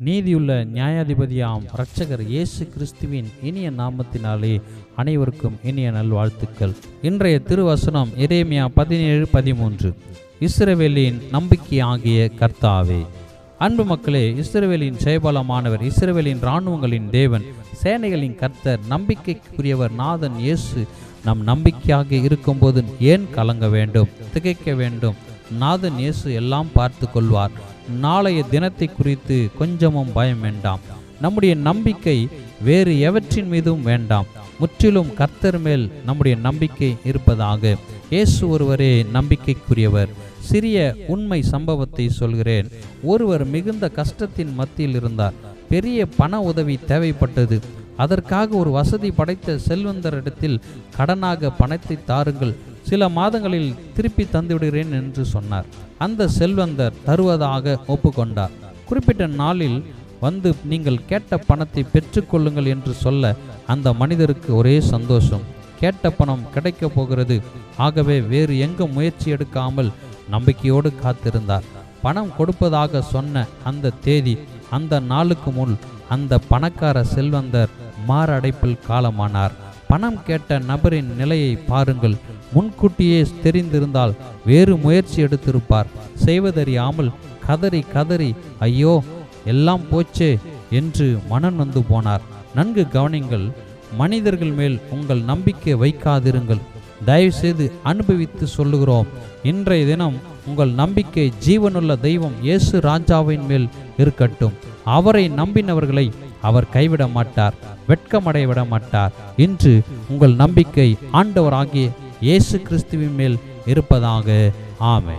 நீதியுள்ள நியாயாதிபதியாம் இரட்சகர் இயேசு கிறிஸ்துவின் இனிய நாமத்தினாலே அனைவருக்கும் இனிய நல்வாழ்த்துக்கள். இன்றைய திருவசனம் இரேமியா பதினேழு பதிமூன்று. இஸ்ரவேலின் நம்பிக்கையாகிய கர்த்தாவே அன்பு மக்களே இஸ்ரவேலின் ஜெயபலமானவர் இஸ்ரவேலின் இராணுவங்களின் தேவன் சேனைகளின் கர்த்தர் நம்பிக்கைக்குரியவர் நாதன் இயேசு நம் நம்பிக்கையாக இருக்கும்போது ஏன் கலங்க வேண்டும் திகைக்க வேண்டும் நாதன் இயேசு எல்லாம் பார்த்து கொள்வார். நாளைய தினத்தை குறித்து கொஞ்சமும் பயம் வேண்டாம். நம்முடைய நம்பிக்கை வேறு எவற்றின் மீதும் வேண்டாம். முற்றிலும் கர்த்தர் மேல் நம்முடைய நம்பிக்கை இருப்பதாக. இயேசு ஒருவரே நம்பிக்கைக்குரியவர். சிறிய உண்மை சம்பவத்தை சொல்கிறேன். ஒருவர் மிகுந்த கஷ்டத்தின் மத்தியில் இருந்தார். பெரிய பண உதவி தேவைப்பட்டது. அதற்காக ஒரு வசதி படைத்த செல்வந்தரிடத்தில் கடனாக பணத்தை தாருங்கள். சில மாதங்களில் திருப்பி தந்துவிடுகிறேன் என்று சொன்னார். அந்த செல்வந்தர் தருவதாக ஒப்புக்கொண்டார். குறிப்பிட்ட நாளில் வந்து நீங்கள் கேட்ட பணத்தை பெற்றுக்கொள்ளுங்கள் என்று சொல்ல அந்த மனிதருக்கு ஒரே சந்தோஷம். கேட்ட பணம் கிடைக்கப் போகிறது. ஆகவே வேறு எங்கும் முயற்சி எடுக்காமல் நம்பிக்கையோடு காத்திருந்தார். பணம் கொடுப்பதாக சொன்ன அந்த தேதி அந்த நாளுக்கு முன் அந்த பணக்கார செல்வந்தர் மாரடைப்பில் காலமானார். பணம் கேட்ட நபரின் நிலையை பாருங்கள். முன்கூட்டியே தெரிந்திருந்தால் வேறு முயற்சி எடுத்திருப்பார். செய்வதறியாமல் கதறி கதறி ஐயோ எல்லாம் போச்சே என்று மனம் நொந்து போனார். நன்கு கவனிங்கள் மனிதர்கள் மேல் உங்கள் நம்பிக்கை வைக்காதிருங்கள். தயவுசெய்து அனுபவித்து சொல்லுகிறோம் இன்றைய தினம் உங்கள் நம்பிக்கை ஜீவனுள்ள தெய்வம் இயேசு ராஜாவின் மேல் இருக்கட்டும். அவரை நம்பினவர்களை அவர் கைவிட மாட்டார் வெட்கமடைய விட மாட்டார் இன்று உங்கள் நம்பிக்கை ஆண்டவராகிய இயேசு கிறிஸ்துவின் மேல் இருப்பதாக. ஆமை